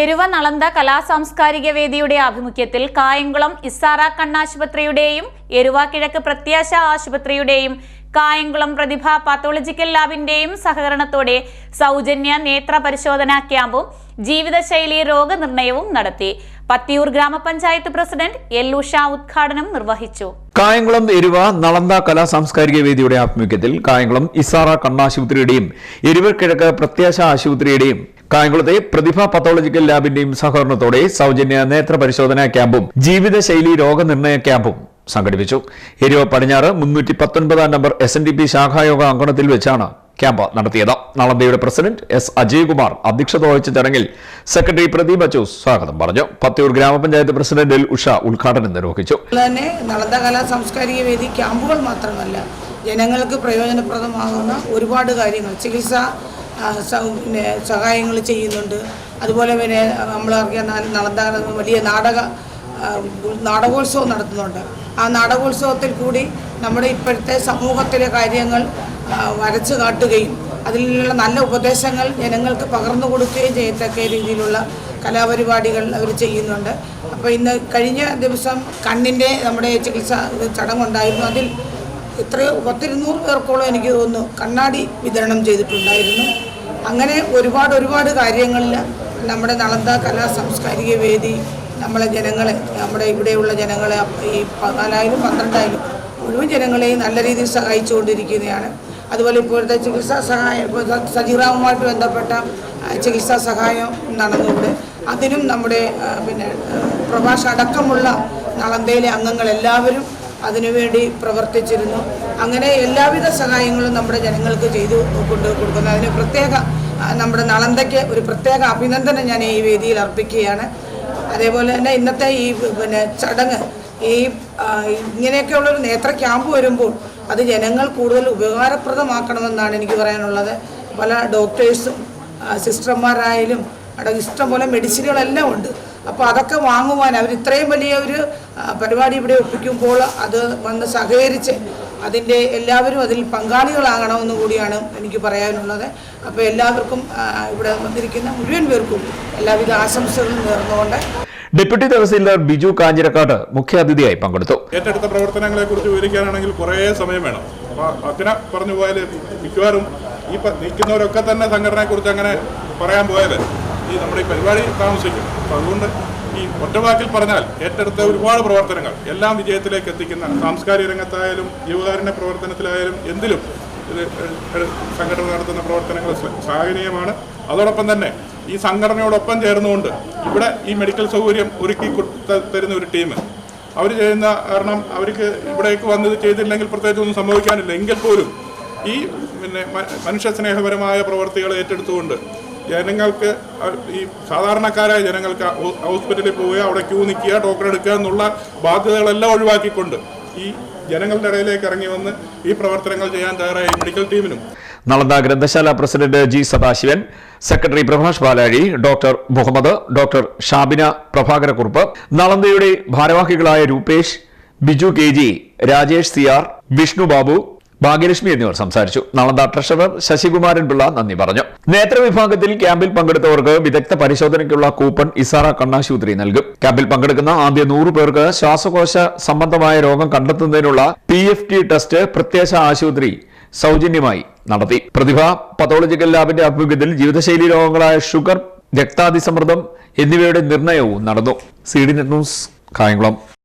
എരുവ നളന്ത കലാസാംസ്കാരിക വേദിയുടെ ആഭിമുഖ്യത്തിൽ കായംകുളം ഇസാറ കണ്ണാശുപത്രിയുടെയും എരുവ കിഴക്ക് പ്രത്യാശ ആശുപത്രിയുടെയും കായംകുളം പ്രതിഭ പാത്തോളജിക്കൽ ലാബിന്റെയും സഹകരണത്തോടെ സൗജന്യ നേത്ര പരിശോധനാ ക്യാമ്പും ജീവിതശൈലി രോഗനിർണയവും നടത്തി. പത്തിയൂർ ഗ്രാമപഞ്ചായത്ത് പ്രസിഡന്റ് എല്ലുഷ ഉദ്ഘാടനം നിർവഹിച്ചു. കായംകുളം എരുവ നളന്ത കലാ സാംസ്കാരിക വേദിയുടെ ആഭിമുഖ്യത്തിൽ കായംകുളം ഇസാറ കണ്ണാശുപത്രിയുടെയും എരുവ കിഴക്ക് പ്രത്യാശ ആശുപത്രിയുടെയും കായംകുളത്തെ പ്രതിഭ പത്തോളജിക്കൽ ലാബിന്റെയും സഹകരണത്തോടെ സൗജന്യ നേത്ര പരിശോധനാ ക്യാമ്പും ജീവിതശൈലി രോഗനിർണയ ക്യാമ്പും സംഘടിപ്പിച്ചു. എരുവ പടിഞ്ഞാറ് മുന്നൂറ്റി പത്തൊൻപതാം number S N D P ശാഖായോഗ അങ്കണത്തിൽ വെച്ചാണ് ക്യാമ്പ് നടത്തിയത്. നളന്ദയുടെ പ്രസിഡന്റ് എസ് അജയ്കുമാർ അധ്യക്ഷത വഹിച്ച ചടങ്ങിൽ സെക്രട്ടറി പ്രദീപ് അച്ചു സ്വാഗതം പറഞ്ഞു. പത്തിയൂർ ഗ്രാമപഞ്ചായത്ത് പ്രസിഡന്റ് ഉഷ ഉദ്ഘാടനം നിർവഹിച്ചു. തന്നെ നളന്ദ കലാ സാംസ്കാരിക വേദി ക്യാമ്പുകൾ മാത്രമല്ല ജനങ്ങൾക്ക് പ്രയോജനപ്രദമാകുന്ന ഒരുപാട് കാര്യങ്ങൾ. ചികിത്സ പിന്നെ സഹായങ്ങൾ ചെയ്യുന്നുണ്ട്. അതുപോലെ പിന്നെ നമ്മളറിയാം നടന്ന വലിയ നാടക നാടകോത്സവം നടത്തുന്നുണ്ട്. ആ നാടകോത്സവത്തിൽ കൂടി നമ്മുടെ ഇപ്പോഴത്തെ സമൂഹത്തിലെ കാര്യങ്ങൾ വരച്ചു കാട്ടുകയും അതിലുള്ള നല്ല ഉപദേശങ്ങൾ ജനങ്ങൾക്ക് പകർന്നു കൊടുക്കുകയും ചെയ്യത്തക്ക രീതിയിലുള്ള കലാപരിപാടികൾ അവർ ചെയ്യുന്നുണ്ട്. അപ്പോൾ ഇന്ന് കഴിഞ്ഞ ദിവസം കണ്ണിന്റെ നമ്മുടെ ചികിത്സ ചടങ്ങുണ്ടായിരുന്നു. അതിൽ എത്രയോ പത്തിരുന്നൂറ് പേർക്കോളം എനിക്ക് തോന്നുന്നു കണ്ണാടി വിതരണം ചെയ്തിട്ടുണ്ടായിരുന്നു. അങ്ങനെ ഒരുപാട് ഒരുപാട് കാര്യങ്ങളിൽ നമ്മുടെ നളന്ത കലാ സാംസ്കാരിക വേദി നമ്മളെ ജനങ്ങളെ നമ്മുടെ ഇവിടെയുള്ള ജനങ്ങളെ ഈ പതിനാലായാലും പന്ത്രണ്ടായാലും മുഴുവൻ ജനങ്ങളെയും നല്ല രീതിയിൽ സഹായിച്ചുകൊണ്ടിരിക്കുന്നതാണ് അതുപോലെ ഇപ്പോഴത്തെ ചികിത്സാ സഹായം ഇപ്പോൾ സജീറാവുമായിട്ട് ബന്ധപ്പെട്ട ചികിത്സാ സഹായം നടന്നുകൊണ്ട് അതിനും നമ്മുടെ പിന്നെ പ്രഭാഷ അടക്കമുള്ള നളന്തയിലെ അംഗങ്ങൾ എല്ലാവരും അതിനുവേണ്ടി പ്രവർത്തിച്ചിരുന്നു. അങ്ങനെ എല്ലാവിധ സഹായങ്ങളും നമ്മുടെ ജനങ്ങൾക്ക് ചെയ്തു കൊണ്ട് കൊടുക്കുന്നു. അതിന് പ്രത്യേക നമ്മുടെ നളന്തയ്ക്ക് ഒരു പ്രത്യേക അഭിനന്ദനം ഞാൻ ഈ വേദിയിൽ അർപ്പിക്കുകയാണ്. അതേപോലെ തന്നെ ഇന്നത്തെ ഈ പിന്നെ ചടങ്ങ് ഈ ഇങ്ങനെയൊക്കെയുള്ള ഒരു നേത്ര ക്യാമ്പ് വരുമ്പോൾ അത് ജനങ്ങൾ കൂടുതൽ ഉപകാരപ്രദമാക്കണമെന്നാണ് എനിക്ക് പറയാനുള്ളത്. പല ഡോക്ടേഴ്സും സിസ്റ്റർമാരായാലും അവിടെ ഇഷ്ടംപോലെ മെഡിസിനുകളെല്ലാം ഉണ്ട്. അപ്പോൾ അതൊക്കെ വാങ്ങുവാൻ അവർ ഇത്രയും വലിയ ഒരു പരിപാടി ഇവിടെ ഒപ്പിക്കുമ്പോൾ അത് വന്ന് സഹകരിച്ച് അതിന്റെ എല്ലാവരും അതിൽ പങ്കാളികളാകണമെന്ന് കൂടിയാണ് എനിക്ക് പറയാനുള്ളത്. അപ്പോൾ എല്ലാവർക്കും ഇവിടെ വന്നിരിക്കുന്ന മുഴുവൻ പേർക്കും എല്ലാവിധ ആശംസകളും നേർന്നുകൊണ്ട്. ഡെപ്യൂട്ടി തഹസീൽദാർ ബിജു കാഞ്ഞിരക്കാട് മുഖ്യാതിഥിയായി പങ്കെടുത്തു. ഏറ്റെടുത്ത പ്രവർത്തനങ്ങളെ കുറിച്ച് വിവരിക്കാനാണെങ്കിൽ കുറേ സമയം വേണം. അപ്പോൾ അച്ഛന പറഞ്ഞു പോയാൽ മിക്കവാറും ഈ നിൽക്കുന്നവരൊക്കെ തന്നെ സംഘടനയെ കുറിച്ച് അങ്ങനെ പറയാൻ പോയാൽ ഈ നമ്മുടെ ഈ പരിപാടി താമസിക്കും. അപ്പോൾ അതുകൊണ്ട് ഈ ഒറ്റവാക്കിൽ പറഞ്ഞാൽ ഏറ്റെടുത്ത ഒരുപാട് പ്രവർത്തനങ്ങൾ. എല്ലാം വിജയത്തിലേക്ക് എത്തിക്കുന്ന സാംസ്കാരിക രംഗത്തായാലും ജീവകാരുണ്യ പ്രവർത്തനത്തിലായാലും എന്തിലും ഇത് സംഘടന നടത്തുന്ന പ്രവർത്തനങ്ങൾ ശ്ല- ശ്ലാഘനീയമാണ് അതോടൊപ്പം തന്നെ ഈ സംഘടനയോടൊപ്പം ചേർന്നുകൊണ്ട് ഇവിടെ ഈ മെഡിക്കൽ സൗകര്യം ഒരുക്കി തരുന്ന ഒരു ടീം. അവർ ചെയ്യുന്ന കാരണം അവർക്ക് ഇവിടേക്ക് വന്നത് ചെയ്തില്ലെങ്കിൽ പ്രത്യേകിച്ച് ഒന്നും സംഭവിക്കാനില്ല. എങ്കിൽ പോലും ഈ പിന്നെ മനുഷ്യ സ്നേഹപരമായ പ്രവർത്തികൾ ഏറ്റെടുത്തുകൊണ്ട് ജനങ്ങൾക്ക് ഈ സാധാരണക്കാരായ ജനങ്ങൾക്ക് ഹോസ്പിറ്റലിൽ പോവുക അവിടെ ക്യൂ നിൽക്കുക ടോക്കൺ എടുക്കുക എന്നുള്ള ബാധ്യതകളെല്ലാം ഒഴിവാക്കിക്കൊണ്ട് ഈ ജനങ്ങളുടെ ഇടയിലേക്ക് ഇറങ്ങി വന്ന് ഈ പ്രവർത്തനങ്ങൾ ചെയ്യാൻ തയ്യാറായ മെഡിക്കൽ ടീമിനും. നളന്ദ ഗ്രന്ഥശാല president G Sadasivan secretary Prabhash Balazhi doctor Muhammad doctor Shabina Prabhakarakkurup നളന്ദയുടെ ഭാരവാഹികളായ Rupesh Biju K G Rajesh C R Vishnu Babu Bhagyalakshmi എന്നിവർ സംസാരിച്ചു. നളന്ദ ട്രഷറർ ശശികുമാരൻ പിള്ള നന്ദി പറഞ്ഞു. നേത്രവിഭാഗത്തിൽ ക്യാമ്പിൽ പങ്കെടുത്തവർക്ക് വിദഗ്ധ പരിശോധനയ്ക്കുള്ള കൂപ്പൺ ഇസാറ കണ്ണാശുപത്രി നൽകും. ക്യാമ്പിൽ പങ്കെടുക്കുന്ന ആദ്യ നൂറ് പേർക്ക് ശ്വാസകോശ സംബന്ധമായ രോഗം കണ്ടെത്തുന്നതിനുള്ള പി എഫ് ടി ടെസ്റ്റ് പ്രത്യാശ ആശുപത്രി സൗജന്യമായി നടത്തി. പ്രതിഭ പതോളജിക്കൽ ലാബിന്റെ ആഭിമുഖ്യത്തിൽ ജീവിതശൈലി രോഗങ്ങളായ ഷുഗർ രക്താതിസമ്മർദ്ദം എന്നിവയുടെ നിർണയവും നടന്നു. C D net news Kayamkulam.